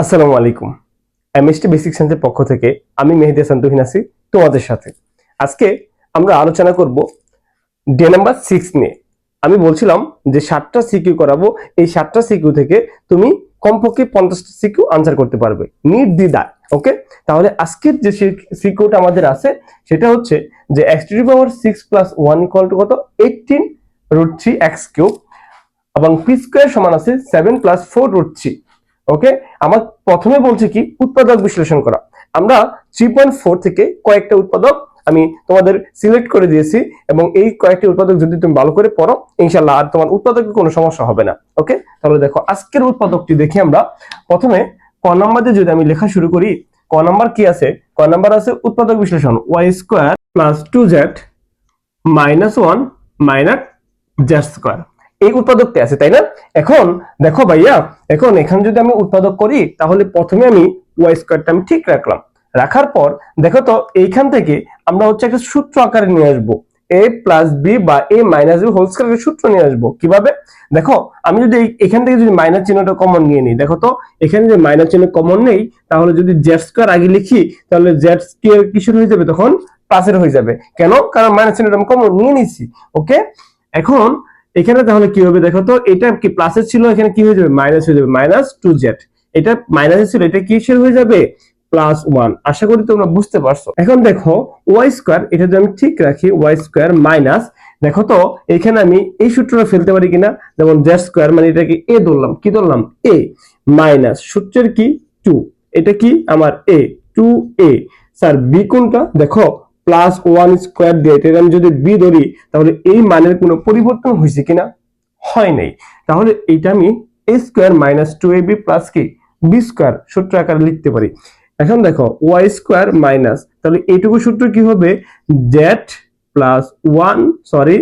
আসসালামু আলাইকুম। MST basic সায়েন্সের পক্ষ থেকে আমি মেহেদি হাসান তুহিন আছি তোমাদের সাথে। আজকে আমরা আলোচনা করব ডে নাম্বার সিক্স নিয়ে। আমি বলছিলাম যে সাতটা সিকিউ করাবো, এই সাতটা সিকিউ থেকে তুমি কমপক্ষে পঞ্চাশটা সিকিউ আনসার করতে পারবে। নির্দ্বিধায় ওকে তাহলে আজকের যে সিকিউটা আমাদের আছে, সেটা হচ্ছে যে x to power six plus one equal to কত? Eighteen root three x cube এবং পি স্কোয়ার সমান আছে seven plus four root three okay আমার প্রথমে বলছে কি, উৎপাদক বিশ্লেষণ করা। আমরা থ্রি পয়েন্ট ফোর থেকে কয়েকটা উৎপাদক আমি তোমাদের সিলেক্ট করে দিয়েছি এবং এই কয়েকটি উৎপাদক যদি তুমি ভালো করে পড়ো ইনশাল্লাহ আর তোমার উৎপাদকের কোনো সমস্যা হবে না। ওকে তাহলে দেখো, আজকের উৎপাদকটি দেখি আমরা। প্রথমে ক নাম্বার দিয়ে যদি আমি লেখা শুরু করি, ক নাম্বার কি আছে? ক নাম্বার আছে উৎপাদক বিশ্লেষণ। Y square plus two z minus one minus z square এই উৎপাদকটি আছে, তাই না? এখন দেখো ভাইয়া, এখন এখানে যদি আমি উৎপাদক করি, তাহলে প্রথমে আমি ওয়াই স্কোয়ারটা আমি ঠিক রাখলাম। রাখার পর দেখো তো, এইখান থেকে আমরা হচ্ছে একটা সূত্র আকারে নিয়ে আসব। এ প্লাস বি বা এ মাইনাস বি হোল স্কোয়ারের সূত্র নিয়ে আসব। কীভাবে? দেখো, আমি যদি এখান থেকে যদি মাইনাস চিহ্নটা কমন নিয়ে নিই, দেখো তো, এখানে যে মাইনাস চিহ্ন কমন নেই, তাহলে যদি জেড স্কোয়ার আগে লিখি, তাহলে জেড স্কোয়ার কিসের হয়ে যাবে? তখন প্লাসের হয়ে যাবে। কেন? কারণ মাইনাস চিহ্নটা আমি কমন নিয়ে নিছি ওকে এখন এখানে তাহলে কি হবে দেখো তো, এটা কি প্লাসের ছিল, এখানে কি হয়ে যাবে? মাইনাস হয়ে যাবে। মাইনাস টু জেড এটা মাইনাসের ছিল, এটা কিসের হয়ে যাবে? প্লাস ওয়ান আশা করি তোমরা বুঝতে পারছ। এখন দেখো ওয়াই স্কোয়ার এটা যদি আমি ঠিক রাখি ওয়াই স্কোয়ার মাইনাস দেখো তো, এখানে আমি এই সূত্রটা ফেলতে পারি কিনা? যেমন জেড স্কোয়ার মানে এটাকে এ ধরলাম। কি ধরলাম? এ মাইনাস সূত্রের কি? টু এটা কি? আমার a two a sir b কোনটা? দেখো প্লাস ওয়ান স্কোয়ার দিয়ে এটা আমি যদি বি ধরি, তাহলে এই মানের কোনো পরিবর্তন হয়েছে কিনা? হয় নাই। তাহলে এটা আমি a square minus two a b plus কি? বি স্কোয়ার সূত্র আকারে লিখতে পারি। এখন দেখো ওয়াই স্কোয়ার মাইনাস তাহলে এইটুকু সূত্র কি হবে? Z plus one sorry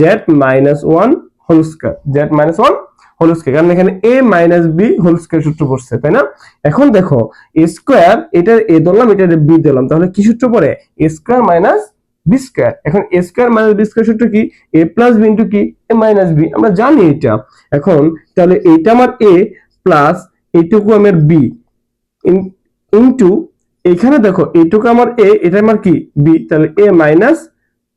z minus one whole square z minus one whole square কারণ এখানে a minus b whole square সূত্র পড়ছে, তাই না? এখন দেখো এ স্কোয়ার এটা এ ধরলাম এটা বি দিলাম, তাহলে কি সূত্র পড়ে? A square minus B square এখন A square minus B square সূত্র কি? এ প্লাস বি ইন্টু কি? এ মাইনাস বি আমরা জানি এটা। এখন, তাহলে এইটা আমার এ প্লাস এইটুকু আমার বি ইন্টু এখানে দেখো, এইটুকু আমার এ এটা আমার কি? বি তাহলে এ মাইনাস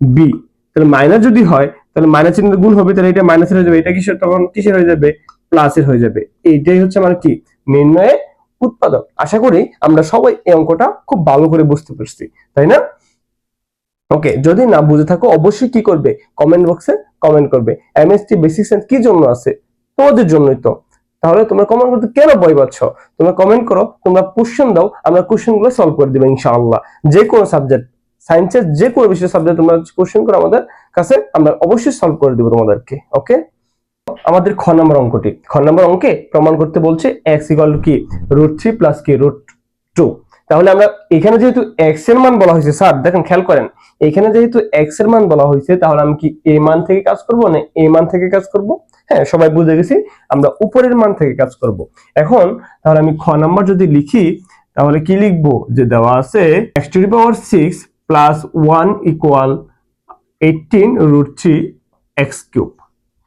বি তাহলে মাইনাস যদি হয় তাহলে মাইনাস চিহ্ন গুণ হবে, তাহলে এটা মাইনাসের হয়ে যাবে। এটা কিসের? তখন কিসের হয়ে যাবে? প্লাসের হয়ে যাবে। এইটাই হচ্ছে আমার কি? নির্ণয়ে উৎপাদক। আশা করি আমরা সবাই এই অঙ্কটা খুব ভালো করে বুঝতে পারছি, তাই না? ওকে, যদি না বুঝে থাকো, অবশ্যই কি করবে? কমেন্ট বক্সে কমেন্ট করবে। এমএসটি বেসিক সায়েন্স কি জন্য আছে? তোমাদের জন্যই তো। তাহলে তোমরা কমেন্ট করতে কেন ভয় পাচ্ছ? তোমরা কমেন্ট করো, তোমরা কোশ্চেন দাও, আমরা কোশ্চেনগুলো সলভ করে দেবো, ইনশাআল্লাহ। যে কোনো সাবজেক্ট সায়েন্সের যে কোনো বিষয়ে সাবজেক্ট তোমরা কোশ্চেন করো আমাদের কাছে আমরা অবশ্যই সলভ করে দেবো তোমাদেরকে ওকে আমাদের খ নম্বর অঙ্কটি। খ নম্বর অঙ্কে প্রমাণ করতে বলছে এক্স ইকাল কি? রুট থ্রি প্লাস কি? রুট টু তাহলে আমরা এখানে যেহেতু এক্সের মান বলা হয়েছে স্যার দেখেন, খেয়াল করেন। এখানে যেহেতু এক্সের মান বলা হয়েছে, তাহলে আমি কি এ মান থেকে কাজ করব না এ মান থেকে কাজ করব? হ্যাঁ সবাই বুঝে গেছি, আমরা উপরের মান থেকে কাজ করব। এখন, তাহলে আমি খ নাম্বার যদি লিখি, তাহলে কি লিখব? যে দেওয়া আছে x to the power six plus one equal eighteen root three x cube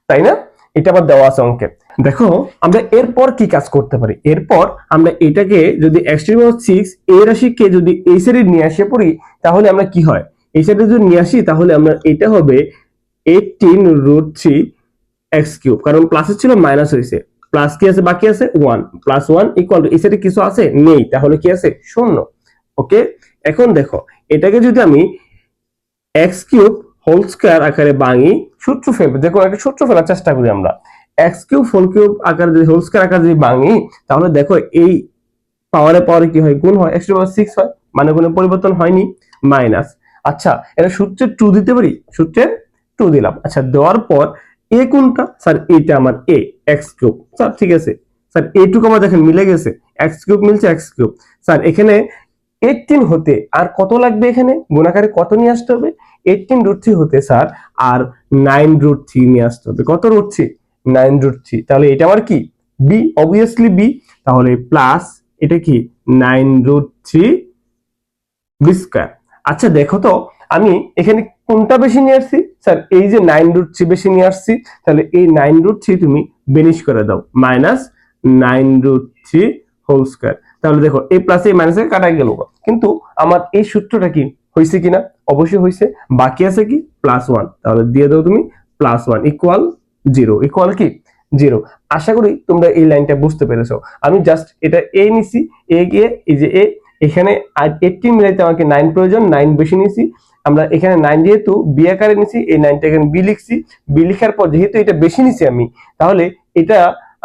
তাই না? এটা আবার দেওয়া আছে অঙ্কে। দেখো, আমরা এরপর কি কাজ করতে পারি? এরপর আমরা এটাকে যদি এক্স সিক্স এই রাশিকে যদি এই সাইডে নিয়ে আসে পড়ি, তাহলে আমরা কি হয়? এই সাইডে যদি নিয়ে আসি, তাহলে আমরা এটা হবে eighteen root three x cube কারণ প্লাসের ছিল মাইনাস হয়েছে। প্লাস কি আছে? বাকি আছে ওয়ান প্লাস ওয়ান ইকুয়াল এই সাইডে কিছু আছে? নেই। তাহলে কি আছে? শূন্য। ওকে এখন দেখো, এটাকে যদি আমি এক্স কিউব হোল স্কোয়ার আকারে ভাঙি সূত্র ফেলবে দেখো একটা সূত্র ফেলার চেষ্টা করি আমরা। এক্স কিউব হোল কিউব আকারে যদি হোল স্কোয়ার আকারে যদি ভাঙি তাহলে দেখো এই পাওয়ারে পাওয়ারে কি হয়? গুণ হয় এক্স পাওয়ার সিক্স হয় মানে কোনো পরিবর্তন হয়নি মাইনাস আচ্ছা এটা সূত্রের টু দিতে পারি? সূত্রের টু দিলাম। আচ্ছা দেওয়ার পর এ কোনটা? স্যার, এটা আমার এ এক্স কিউব স্যার, ঠিক আছে। স্যার এটুকু আমার দেখেন মিলে গেছে। এক্স কিউব মিলছে এক্স কিউব স্যার, এখানে এইটিন হতে আর কত লাগবে এখানে? গুণাকারে কত নিয়ে আসতে হবে? এইটিন রুট থ্রি হতে স্যার, আর নাইন রুট থ্রি নিয়ে আসতে হবে। কত root three nine root three তাহলে এটা আমার কি? বি অবভিয়াসলি বি তাহলে প্লাস এটা কি? Nine root three B square আচ্ছা দেখো তো, আমি এখানে কোনটা বেশি নিয়ে আসছি? স্যার, এই যে নাইন রুট থ্রি বেশি নিয়ে আসছি, তাহলে এই নাইন রুট থ্রি তুমি বেনিশ করে দাও। Minus nine root three whole square তাহলে দেখো এ প্লাস এই মাইনাসে কাটা গেল। কিন্তু আমার এই সূত্রটা কি? হয়েছে কিনা? অবশ্যই হয়েছে বাকি আছে কি? প্লাস ওয়ান তাহলে দিয়ে দাও তুমি plus one equal zero equal কি? জিরো আশা করি তোমরা এই লাইনটা বুঝতে পেরেছ। আমি জাস্ট এটা এ নিছি। এ গিয়ে এই যে এ এখানে এইটটি মিলাইতে আমাকে নাইন প্রয়োজন। নাইন বেশি নিছি। আমরা এখানে নাইন যেহেতু বি আকারে নিছি, এই নাইনটা এখানে বি লিখছি। বি লিখার পর যেহেতু এটা বেশি নিছি আমি, তাহলে এটা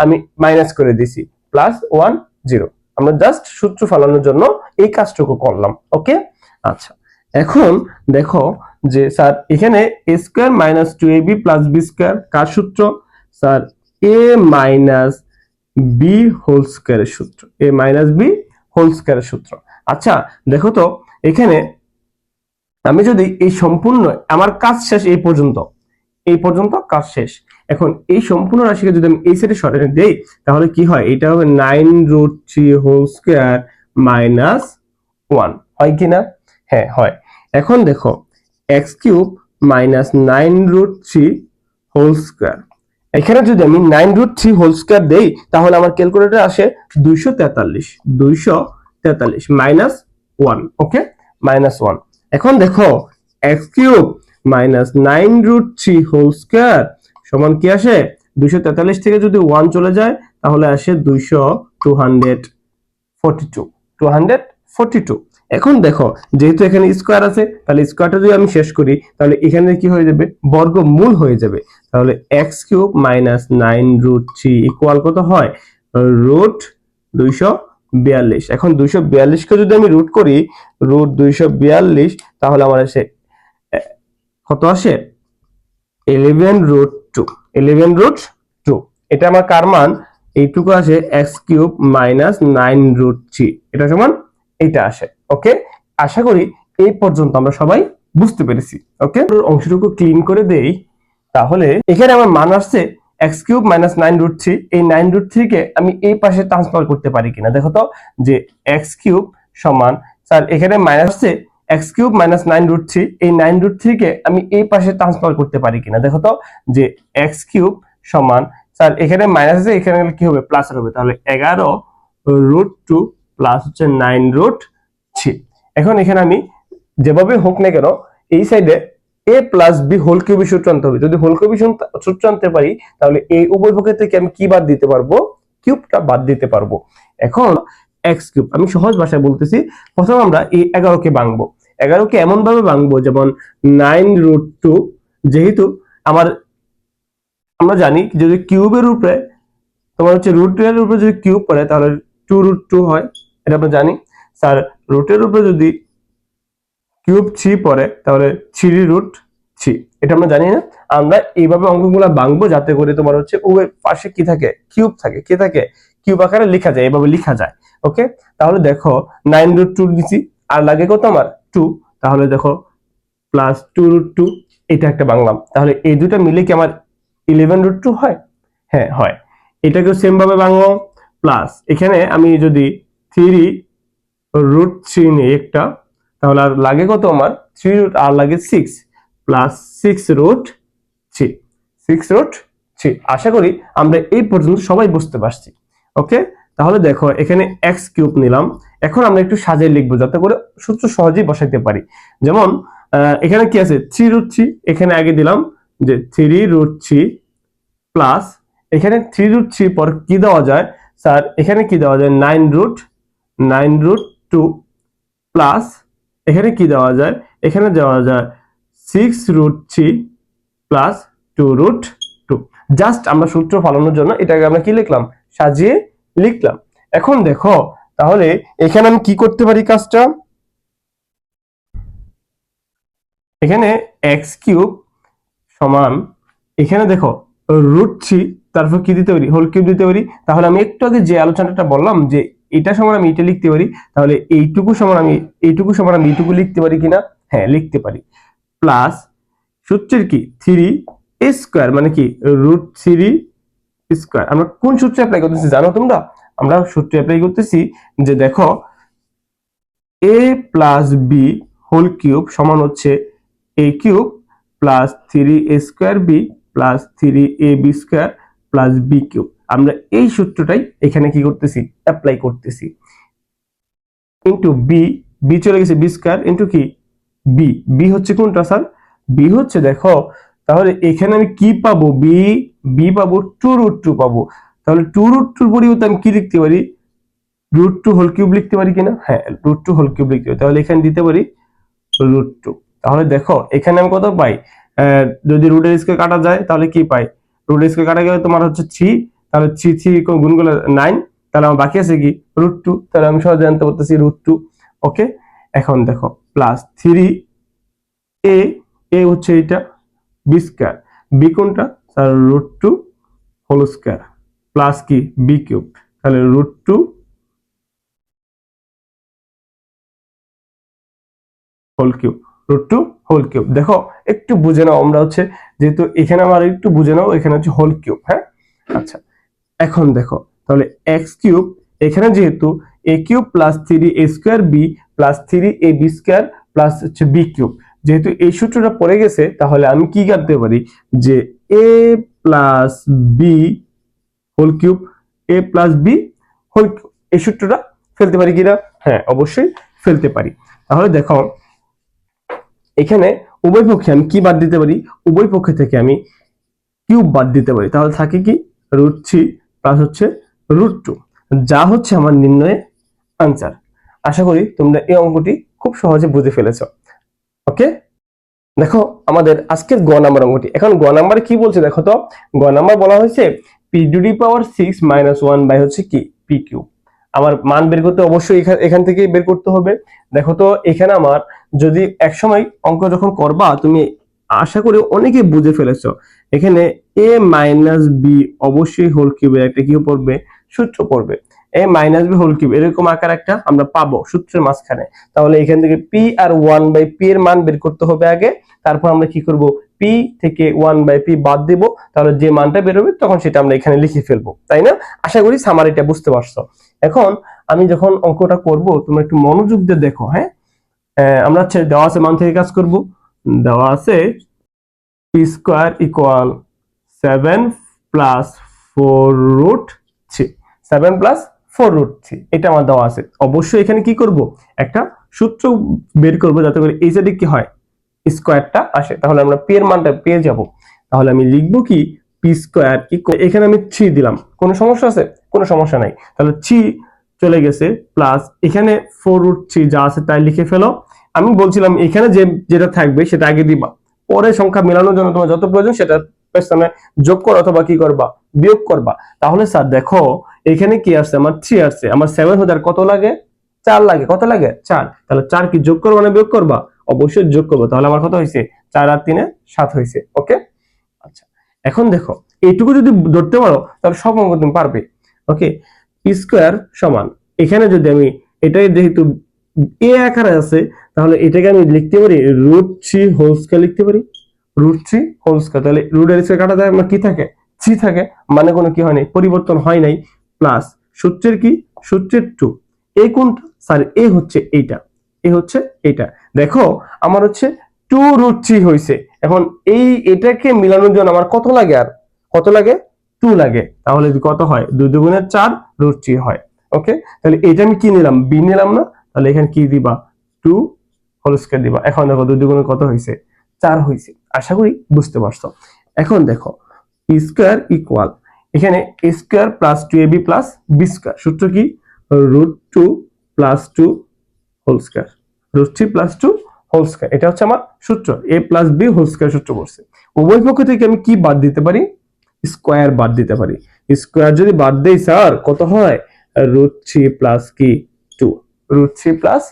আমি মাইনাস করে দিছি। প্লাস ওয়ান জিরো আমরা জাস্ট সূত্র ফালানোর জন্য এই কাজটুকু করলাম ওকে আচ্ছা এখন দেখো যে স্যার এখানে A square minus two A B plus B square কার সূত্র? Sir A minus B whole স্কোয়ারের সূত্র এ মাইনাস বি হোল স্কোয়ারের সূত্র। আচ্ছা দেখো তো, এখানে আমি যদি এই সম্পূর্ণ, আমার কাজ শেষ এই পর্যন্ত এই পর্যন্ত কাজ শেষ। এখন এই সম্পূর্ণ রাশিকে যদি আমি এই সাইডে সরাতে দেই, তাহলে কি হয়? এটা হবে nine root three whole square minus one হয় কি না? হ্যাঁ হয়। এখন দেখো x cube minus nine root three whole square এখানে যদি আমি nine root three whole square দেই, তাহলে আমার ক্যালকুলেটর আসে দুইশো তেতাল্লিশ দুইশো তেতাল্লিশ minus one okay minus one এখন দেখো x cube minus nine root three whole square সমান কি আসে? দুইশো তেতাল্লিশ থেকে যদি ওয়ান চলে যায়, তাহলে আসে দুইশো two hundred forty two. Two hundred forty two. এখন দেখো, যেহেতু এখানে স্কোয়ার আছে, তাহলে স্কোয়ারটা যদি আমি শেষ করি, তাহলে এখানে কি হয়ে যাবে? বর্গমূল হয়ে যাবে। তাহলে x cube minus nine root three equal কত হয়? রুট দুইশো বিয়াল্লিশ। এখন দুইশো বিয়াল্লিশকে যদি আমি রুট করি রুট দুইশো বিয়াল্লিশ, তাহলে আমার আসে কত আসে? Eleven root two eleven root two এটা আমার কার মান? এইটুকু আসে x cube minus nine root three এটা সমান এটা আসে ওকে আশা করি এই পর্যন্ত আমরা সবাই বুঝতে পেরেছি ওকে অংশটুকু ক্লিন করে দেই, তাহলে এখানে আমার মান আসছে x cube minus nine root three এই নাইন রুট থ্রি কে আমি এই পাশে ট্রান্সফার করতে পারি কিনা? দেখো তো, যে এক্স কিউব সমান স্যার এখানে মাইনাস আসছে x cube minus nine root three এই নাইন রুট থ্রি কে আমি এই পাশে ট্রান্সফার করতে পারি কিনা? দেখো তো, যে এক্স কিউব সমান, স্যার, এখানে মাইনাস আছে, এখানে কি হবে? প্লাস হবে। তাহলে এগারো রুট টু প্লাস হচ্ছে নাইন রুট থ্রি এখন এখানে আমি যেভাবে হোক না কেন, এই সাইডে এ প্লাস বি হোল কিউবি সূত্র আনতে হবে। যদি হোল কিউবি সূত্র আনতে পারি, তাহলে এই উভয় থেকে আমি কি বাদ দিতে পারব? কিউবটা বাদ দিতে পারব। এখন এক্স কিউব আমি সহজ ভাষায় বলতেছি, প্রথম আমরা এই এগারোকে ভাঙবো। এগারোকে এমন ভাবে ভাঙবো, যেমন নাইন রুট টু যেহেতু আমার, আমরা জানি যদি কিউবের উপরে, তোমার হচ্ছে রুট এর উপরে যদি কিউব পড়ে, তাহলে টু রুট টু হয়, এটা আমরা জানি। স্যার রুটের উপরে যদি কিউব থ্রি পড়ে, তাহলে থ্রি রুট থ্রি এটা আমরা জানি না। আমরা এইভাবে অঙ্কগুলো ভাঙবো যাতে করে তোমার হচ্ছে উভয় পাশে কি থাকে? কিউব থাকে। কি থাকে? কিউব আকারে লেখা যায়, এভাবে লেখা যায়। ওকে তাহলে দেখো নাইন রুট টু দিছি আর লাগে কত আমার? টু তাহলে দেখো প্লাস টু রুট টু এটা একটা বাংলাম। তাহলে এই দুটো মিলে কি আমার ইলেভেন রুট টু হয়? হ্যাঁ হয়। এটাকেও সেম ভাবে বাংলাম প্লাস এখানে আমি যদি থ্রি রুট থ্রি নিই একটা, তাহলে আর লাগে কত আমার? থ্রি রুট আর লাগে six plus six root three six root three আশা করি আমরা এই পর্যন্ত সবাই বুঝতে পারছি। ওকে তাহলে দেখো, এখানে এক্স কিউব নিলাম। এখন আমরা একটু সাজিয়ে লিখব যাতে করে সূত্র সহজেই বসাইতে পারি। যেমন এখানে কি আছে? Three root three. এখানে আগে দিলাম যে থ্রি রুট থ্রি প্লাস এখানে থ্রি রুট থ্রি পর কি দেওয়া যায়? স্যার, এখানে কি দেওয়া যায়? Nine root nine root two plus এখানে কি দেওয়া যায়? এখানে দেওয়া যায় six root three plus two root two. Just আমরা সূত্র ফলানোর জন্য এটাকে আমরা কি লিখলাম? সাজিয়ে লিখলাম। এখন দেখো তাহলে এখানে আমি কি করতে পারি কাজটা? এখানে এক্স কিউব সমান, এখানে দেখো রুট থ্রি তারপর কি দিতে পারি? হোল কিউব দিতে পারি। তাহলে আমি একটু আগে যে আলোচনাটা বললাম যে এটা সমান আমি এটা লিখতে পারি, তাহলে এইটুকু সমান আমি, এইটুকু সমান আমি এইটুকু লিখতে পারি কিনা? হ্যাঁ লিখতে পারি। প্লাস সূত্রের কি? থ্রি স্কোয়ার মানে কি? রুট থ্রি স্কোয়ার আমরা কোন সূত্রে অ্যাপ্লাই করতেছি জানো তোমরা? আমরা সূত্রে অ্যাপ্লাই করতেছি যে দেখো A plus B whole cube সমান হচ্ছে A cube plus three A square B plus three A B square plus B cube আমরা এই সূত্রটাই এখানে কি করতেছি? অ্যাপ্লাই করতেছি। ইন্টু বি বি চলে গেছে বি স্কয়ার ইন্টু কি? বি বি হচ্ছে কোনটা স্যার বি হচ্ছে, দেখো, তাহলে এখানে আমি কি পাবো? বি বি পাবো টু রুট টু পাবো। তাহলে টু রুট টুর পরিবর্তে আমি কি লিখতে পারি? রুট টু হোল কিউব লিখতে পারি কিনা? হ্যাঁ রুট টু হোল কিউব লিখতে পারি। তাহলে এখানে দিতে পারি রুট টু তাহলে দেখো, এখানে আমি কত পাই? যদি রুটের স্কোয়ার কাটা যায়, তাহলে কি পাই? রুটের স্কোয়ার কাটা গেলে তোমার হচ্ছে থ্রি তাহলে থ্রি থ্রি গুণ করলে নাইন তাহলে আমার বাকি আছে কি? রুট টু তাহলে আমি সহজে জানতে পারতেছি রুট টু ওকে এখন দেখো প্লাস থ্রি এ এ হচ্ছে এটা বি স্কোয়ার বি কোনটা? Sir root two whole square plus কি? বি কিউব তাহলে root two whole cube root two whole cube দেখো, একটু বুঝে নাও আমরা হচ্ছে, যেহেতু এখানে আমার একটু বুঝে নাও, এখানে হচ্ছে হোল কিউব হ্যাঁ? আচ্ছা এখন দেখো, তাহলে এক্স কিউব এখানে যেহেতু A cube plus three A square B plus three A B square plus হচ্ছে বি কিউব যেহেতু এই সূত্রটা পড়ে গেছে, তাহলে আমি কি করতে পারি? যে A plus B whole cube A plus B whole এই সূত্রটা ফেলতে পারি কিনা? হ্যাঁ অবশ্যই ফেলতে পারি। তাহলে দেখো, এখানে উভয় পক্ষে আমি কি বাদ দিতে পারি? উভয় পক্ষে থেকে আমি কিউব বাদ দিতে পারি। তাহলে থাকে কি? রুট থ্রি প্লাস হচ্ছে রুট টু যা হচ্ছে আমার নির্ণয়ে আনসার আশা করি তোমরা এই অঙ্কটি খুব সহজে বুঝে ফেলেছ। ওকে দেখো, আমাদের আজকের গ নাম্বার অঙ্কটি। এখন গ নাম্বার কি বলছে দেখো তো? গ নাম্বার বলা হয়েছে P to the power six minus one by হচ্ছে কি? পি কিউ আমার মান বের করতে অবশ্যই এখান- থেকে বের করতে হবে। দেখো তো, এখানে আমার যদি একসময় অঙ্ক যখন করবা, তুমি আশা করি অনেকে বুঝে ফেলেছ। এখানে এ মাইনাস বি অবশ্যই হোল কিউবের একটা কি পড়বে, সূত্র পড়বে। A minus B whole cube এরকম আকার একটা আমরা পাবো সূত্রের মাঝখানে। তাহলে এখান থেকে পি আর ওয়ান বাই পি এর মান বের করতে হবে আগে। তারপর আমরা কি করব? পি থেকে ওয়ান বাই পি বাদ দেব, তাহলে যে মানটা বেরোবে তখন সেটা আমরা এখানে লিখে ফেলব, তাই না? আশা করি সামারিটা বুঝতে পারছ। এখন আমি যখন অঙ্কটা করব, তোমরা একটু মনোযোগ দিয়ে দেখো হ্যাঁ? আমরা হচ্ছে দেওয়া আছে মান থেকে কাজ করব। দেওয়া আছে P square equal seven plus four root three seven plus four root three এটা আমার দেওয়া আছে। অবশ্যই এখানে কি করব? একটা সূত্র বের করব যাতে করে এই সাইডে কি হয়। স্কোয়ারটা আসে। তাহলে আমরা পি এর মানটা পেয়ে যাব। তাহলে আমি লিখব কি? পি স্কোয়ার এখানে আমি থ্রি দিলাম। কোনো সমস্যা আছে? কোনো সমস্যা নাই। তাহলে থ্রি চলে গেছে প্লাস এখানে ফোর রুট থ্রি যা আছে তাই লিখে ফেলো। আমি বলছিলাম এখানে যে, যেটা থাকবে সেটা আগে দিবা। পরে সংখ্যা মেলানোর জন্য তোমার যত প্রয়োজন সেটা পেছনে যোগ করো অথবা কি করবা? বিয়োগ করবা। তাহলে স্যার দেখো, এখানে কি আসছে? আমার থ্রি আসছে। আমার সেভেন হাজার কত লাগে? চার লাগে। কত লাগে? চার। তাহলে চার কি যোগ করবা না বিয়োগ করবা? অবশ্যই যোগ করব। তাহলে আমার কত হয়েছে? চার আর তিনে সাত হয়েছে, ওকে? আচ্ছা এখন দেখো, এইটুকু যদি ধরতে পারো, তাহলে সব অঙ্ক তুমি পারবে, ওকে? পি স্কোয়ার সমান, এখানে যদি আমি এটাই যেহেতু এ আকারে আছে, তাহলে এটাকে আমি লিখতে পারি রুট থ্রি হোল স্কোয়ার লিখতে পারি। রুট থ্রি হোল স্কোয়ার, তাহলে রুটের স্কোয়ার কাটা যায় আমার কি থাকে? থ্রি থাকে মানে কোনো কি হয় নাই, পরিবর্তন হয় নাই, প্লাস সূত্রের কি? সূত্রের টু। এ কোনটা? স্যার, এ হচ্ছে এইটা। এ হচ্ছে এইটা দেখো, আমার হচ্ছে টু রুট থ্রি হয়েছে এখন এই এটাকে মিলানোর জন্য আমার কত লাগে আর? কত লাগে? টু লাগে। তাহলে কত হয়? দুই দুগুণের চার রুট থ্রি হয়। ওকে তাহলে এটা আমি কি নিলাম? বি নিলাম না? তাহলে এখানে কি দিবা? টু হোল স্কোয়ার দিবা। এখন দেখো, দুই দুগুণে কত হয়েছে চার হয়েছে আশা করি বুঝতে পারছ। এখন দেখো পি স্কোয়ার ইকুয়াল এখানে A square plus two A B plus B square সূত্র কি? Root two plus two whole square root three plus two whole square এটা হচ্ছে আমার সূত্র। A plus B whole square সূত্র করছে উভয় পক্ষ থেকে আমি কি বাদ দিতে পারি? স্কোয়ার বাদ দিতে পারি। স্কোয়ার যদি বাদ দেই, স্যার, কত হয়? রুট থ্রি প্লাস কি? Two root three plus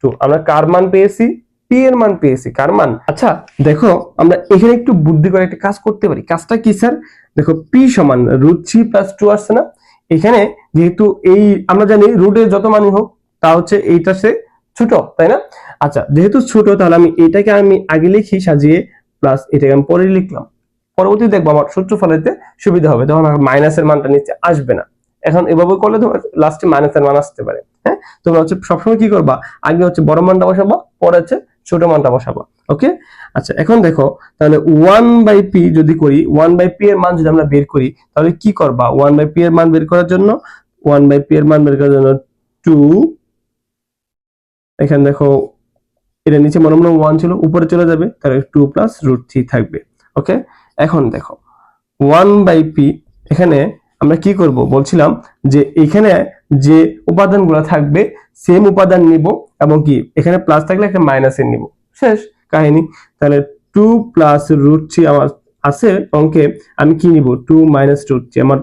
two আমরা কার মান পেয়েছি? পি এর মান পেয়েছি। কার মান? আচ্ছা দেখো, আমরা এখানে একটু বুদ্ধি করে একটা কাজ করতে পারি। কাজটা কি, স্যার? দেখো পি সমান রুট থ্রি প্লাস টু আসছে না? এখানে যেহেতু এই, আমরা জানি রুটের যত মানই হোক, তা হচ্ছে এইটা সে ছোট, তাই না? আচ্ছা যেহেতু ছোট, তাহলে আমি এটাকে আমি আগে লিখি, সাজিয়ে প্লাস এটাকে আমি পরে লিখলাম। পরবর্তী দেখব আমার সূত্র ফলাইতে সুবিধা হবে, তখন আমার মাইনাসের মানটা নিচে আসবে না। এখন এভাবে করলে তোমার লাস্টে মাইনাসের মান আসতে পারে হ্যাঁ? তোমরা হচ্ছে সবসময় কি করবা? আগে হচ্ছে বড় মানটা বসাবা, পরে হচ্ছে ছোট মানটা বসাবা ওকে আচ্ছা এখন দেখো, তাহলে ওয়ান বাই পি যদি করি ওয়ান বাই পি এর মান যদি আমরা বের করি, তাহলে কি করবা? ওয়ান বাই পি এর মান বের করার জন্য ওয়ান বাই পি এর মান বের করার জন্য টু এখানে দেখো, এটা নিচে মনে মনে ওয়ান ছিল, উপরে চলে যাবে, তাহলে টু প্লাস রুট থ্রি থাকবে ওকে এখন দেখো ওয়ান বাই পি এখানে আমরা কি করব? বলছিলাম যে এখানে যে উপাদানগুলো থাকবে সেম উপাদান নিব এবং কি, এখানে প্লাস থাকলে একটা মাইনাসের নিব। শেষ কাহিনী। তাহলে টু প্লাস রুট থ্রি আমার আছে, অঙ্কে আমি কি নিব? টু মাইনাস রুট থ্রি আমার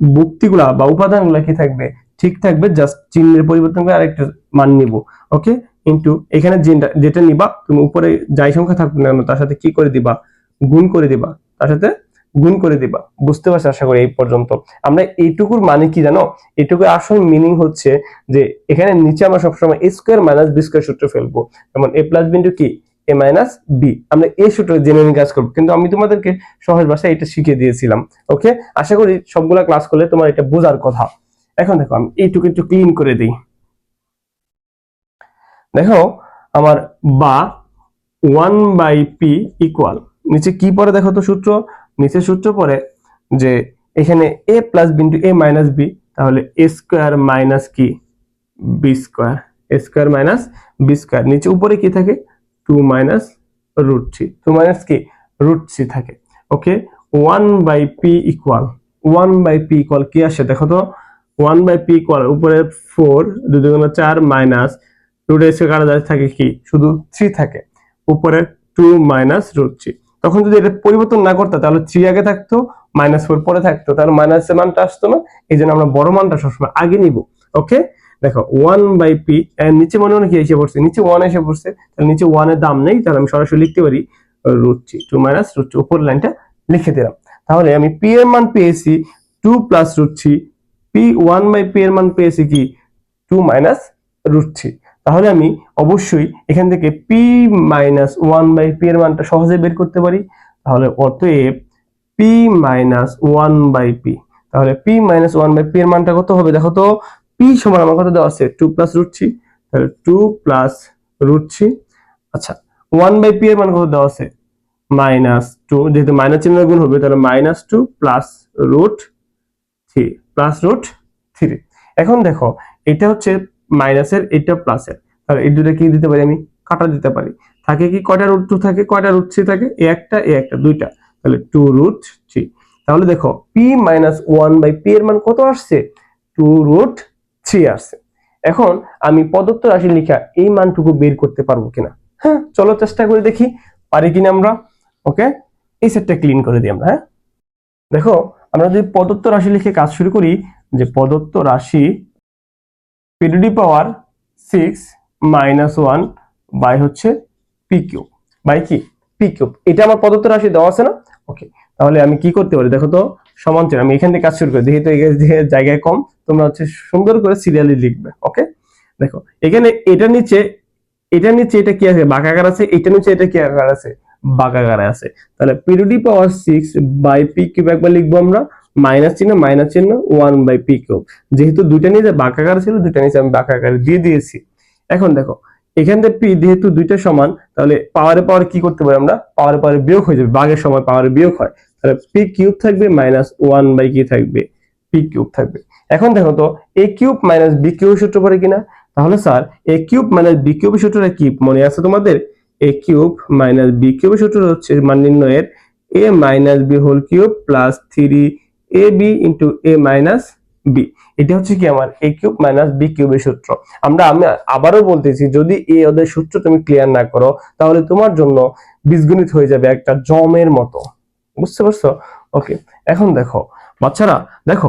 বুক্তিগুলা বা উপাদানগুলা কি থাকবে? ঠিক থাকবে জাস্ট চিহ্নের পরিবর্তন করে আরেকটা মান নিব ওকে ইন্টু এখানে যেটা- নিবা, তুমি উপরে যাই সংখ্যা থাকুক না তার সাথে কি করে দিবা? গুণ করে দিবা, তার সাথে গুণ করে দিবা, বুঝতে পারছি আশা করি এই পর্যন্ত। আমরা এইটুকুর মানে কি জানো? এইটুকুর আসল মিনিং হচ্ছে যে, এখানে নিচে আমরা সবসময় A square minus B square সূত্র ফেলব। যেমন এ প্লাস বি ইন্টু কি? এ মাইনাস বি আমরা এই সূত্র জেনে নিয়ে কাজ করব, কিন্তু আমি তোমাদেরকে সহজ ভাষায় এটা শিখিয়ে দিয়েছিলাম ওকে আশা করি সবগুলা ক্লাস করলে তোমার এটা বোঝার কথা। এখন দেখো, আমি এইটুকু একটু ক্লিন করে দিই। দেখো, আমার বা ওয়ান বাই পি ইকুয়াল নিচে কি পরে দেখো তো সূত্র? নিচে সূত্র পরে যে এখানে A plus B into A minus B তাহলে এ স্কোয়ার মাইনাস কি? B square A square minus B square নিচে উপরে কি থাকে? Two minus root three two minus কি? রুট থ্রি থাকে। Okay one by P equal one by P equal কি আসে দেখো তো? ওয়ান বাই পি ইকুয়াল উপরে ফোর দুই দুগুণে চার মাইনাস রুট এসে যায় থাকে কি? শুধু থ্রি থাকে। উপরে টু মাইনাস রুট থ্রি তখন যদি এটা পরিবর্তন না করতো, তাহলে থ্রি আগে থাকতো মাইনাস ফোর পরে থাকতো। তাহলে মাইনাসের মানটা আসতো না, এই জন্য আমরা বড় মানটা সবসময় আগে নিব। ওকে? দেখো ওয়ান বাই পি নিচে মনে মনে কি এসে পড়ছে? নিচে ওয়ান এসে পড়ছে। তাহলে নিচে ওয়ানের দাম নেই, তাহলে আমি সরাসরি লিখতে পারি root three two minus root উপর লাইনটা লিখে দিলাম। তাহলে আমি পি এর মান পেয়েছি two plus root three P one by P এর মান পেয়েছি কি? টু মাইনাস রুট থ্রি তাহলে আমি অবশ্যই এখান থেকে P minus one by P এর মানটা সহজে বের করতে পারি। তাহলে অতএব P minus one by P তাহলে P minus one by P এর মানটা কত হবে? দেখো তো পি সমান আমার কত দেওয়া আছে? টু প্লাস রুট থ্রি তাহলে টু প্লাস রুট থ্রি আচ্ছা ওয়ান বাই পি এর মান কত দেওয়া আছে? মাইনাস টু যেহেতু মাইনাস চিহ্ন গুণ হবে, তাহলে minus two plus root three plus root three. এখন দেখো, এটা হচ্ছে মাইনাসের, এটা প্লাসের। তাহলে এই দুটো কি দিতে পারি আমি? কাটা দিতে পারি। থাকে কি কয়টা রুট টু থাকে? কয়টা রুট থ্রি থাকে? এ একটা এ একটা, দুইটা। তাহলে টু রুট থ্রি। তাহলে দেখো P minus one by P এর মান কত আসছে? টু রুট থ্রি আসছে। এখন আমি প্রদত্ত রাশি লিখা এই মানটুকু বের করতে পারব কিনা? হ্যাঁ চলো চেষ্টা করে দেখি। পারি কিনা আমরা? ওকে এই সেটটা ক্লিন করে দিই আমরা হ্যাঁ? দেখো আমরা যদি প্রদত্ত রাশি লিখে কাজ শুরু করি, যে প্রদত্ত রাশি PDD power six minus one by হচ্ছে পি কিউব বাই কি? পি কিউব এটা আমার প্রদত্ত রাশি দেওয়া আছে না? ওকে তাহলে আমি কি করতে পারি? দেখো তো, সমান চিহ্ন। আমি এখান থেকে কাজ শুরু করি। যেহেতু জায়গায় কম, তোমরা হচ্ছে সুন্দর করে সিরিয়ালি লিখবে। ওকে দেখো, এখানে এটা নিচে এটা নিচে এটা কি আছে? বাঁকাগার আছে এটা নিচে এটা কি আকার আছে? বাঁকাগারে আছে। তাহলে পিরিয়ডি power six by P cube একবার লিখব আমরা মাইনাস চিহ্ন মাইনাস চিহ্ন ওয়ান বাই পি কিউব যেহেতু দুইটা নিচে বাঁকাগার ছিল, দুইটা নিচে আমি বাঁকাগার দিয়ে দিয়েছি। এখন দেখো, এখান থেকে পি যেহেতু দুইটা সমান, তাহলে পাওয়ারে পাওয়ার কি করতে পারি আমরা? পাওয়ারে পাওয়ারে বিয়োগ হয়ে যাবে, বাঘের সময় পাওয়ারে বিয়োগ হয়। তাহলে পি কিউব থাকবে মাইনাস ওয়ান বাই কি থাকবে পি কিউব থাকবে। এখন দেখো তো A cube minus B cube সূত্র পড়ে কিনা? তাহলে sir A cube minus B cube সূত্রটা কি? মনে আছে তোমাদের? A cube minus B cube সূত্র হচ্ছে মান নির্ণয়ের A minus B whole cube plus three A B into A minus B এটা হচ্ছে কি আমার এ কিউব মাইনাস বি কিউবের সূত্র। আমরা, আমি আবারও বলতেছি, যদি এ ওদের সূত্র তুমি ক্লিয়ার না করো, তাহলে তোমার জন্য বীজগণিত হয়ে যাবে একটা জমের মতো। বুঝতে পারছ? ওকে এখন দেখো, বাচ্চারা, দেখো,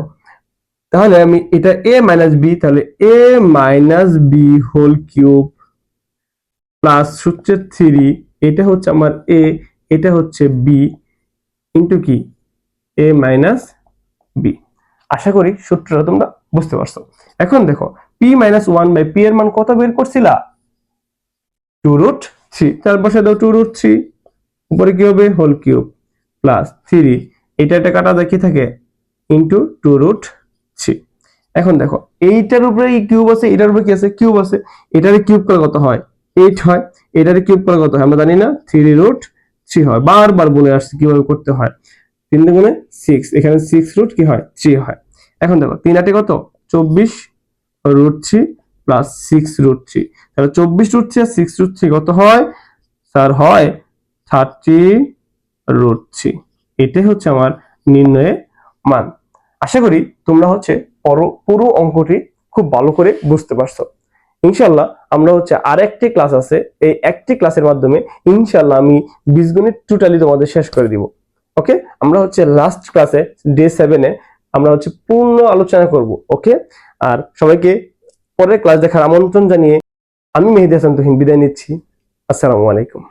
তাহলে আমি এটা এ মাইনাস বি তাহলে A minus B whole cube plus হচ্ছে থ্রি এটা হচ্ছে আমার এ এটা হচ্ছে বি ইন্টু কি? এ মাইনাস বি আশা করি সূত্রটা তোমরা বুঝতে পারছ। এখন দেখো P minus one by P এর মান কত বের করছিলা? টু রুট থ্রি তার বসে দাও টু রুট থ্রি উপরে কি হবে? হোল কিউব প্লাস থ্রি এটা একটা কাটা দেখি থাকে? ইন্টু টু রুট থ্রি এখন দেখো, এইটার উপরে কিউব আছে? এটার উপরে কি আছে? কিউব আছে। এটার কিউব করে কত হয়? এইট হয়। এটার কিউব করা কত হয়? আমরা জানি না। থ্রি রুট থ্রি হয়। বারবার বলে আসছি কীভাবে করতে হয়। তিন দুগুণে সিক্স এখানে সিক্স রুট কি হয়? থ্রি হয়। এখন দেখো, তিন আটে কত? চব্বিশ root three plus six root three তাহলে চব্বিশ রুট থ্রি আর সিক্স রুট থ্রি কত হয়? স্যার হয় থার্টি রুট থ্রি এটাই হচ্ছে আমার নির্ণয়ের মান। আশা করি তোমরা হচ্ছে পর- পুরো অঙ্কটি খুব ভালো করে বুঝতে পারছ। ইনশাল্লাহ আমরা হচ্ছে আর একটি ক্লাস আছে। এই একটি ক্লাসের মাধ্যমে ইনশাল্লাহ আমি বীজগণিত টোটালি তোমাদের শেষ করে দিব। ওকে আমরা হচ্ছে লাস্ট ক্লাসে ডে সেভেনে আমরা হচ্ছে পূর্ণ আলোচনা করব। ওকে আর সবাইকে পরের ক্লাস দেখার আমন্ত্রণ জানিয়ে আমি মেহেদি হাসান তুহিন বিদায় নিচ্ছি। আসসালামু আলাইকুম।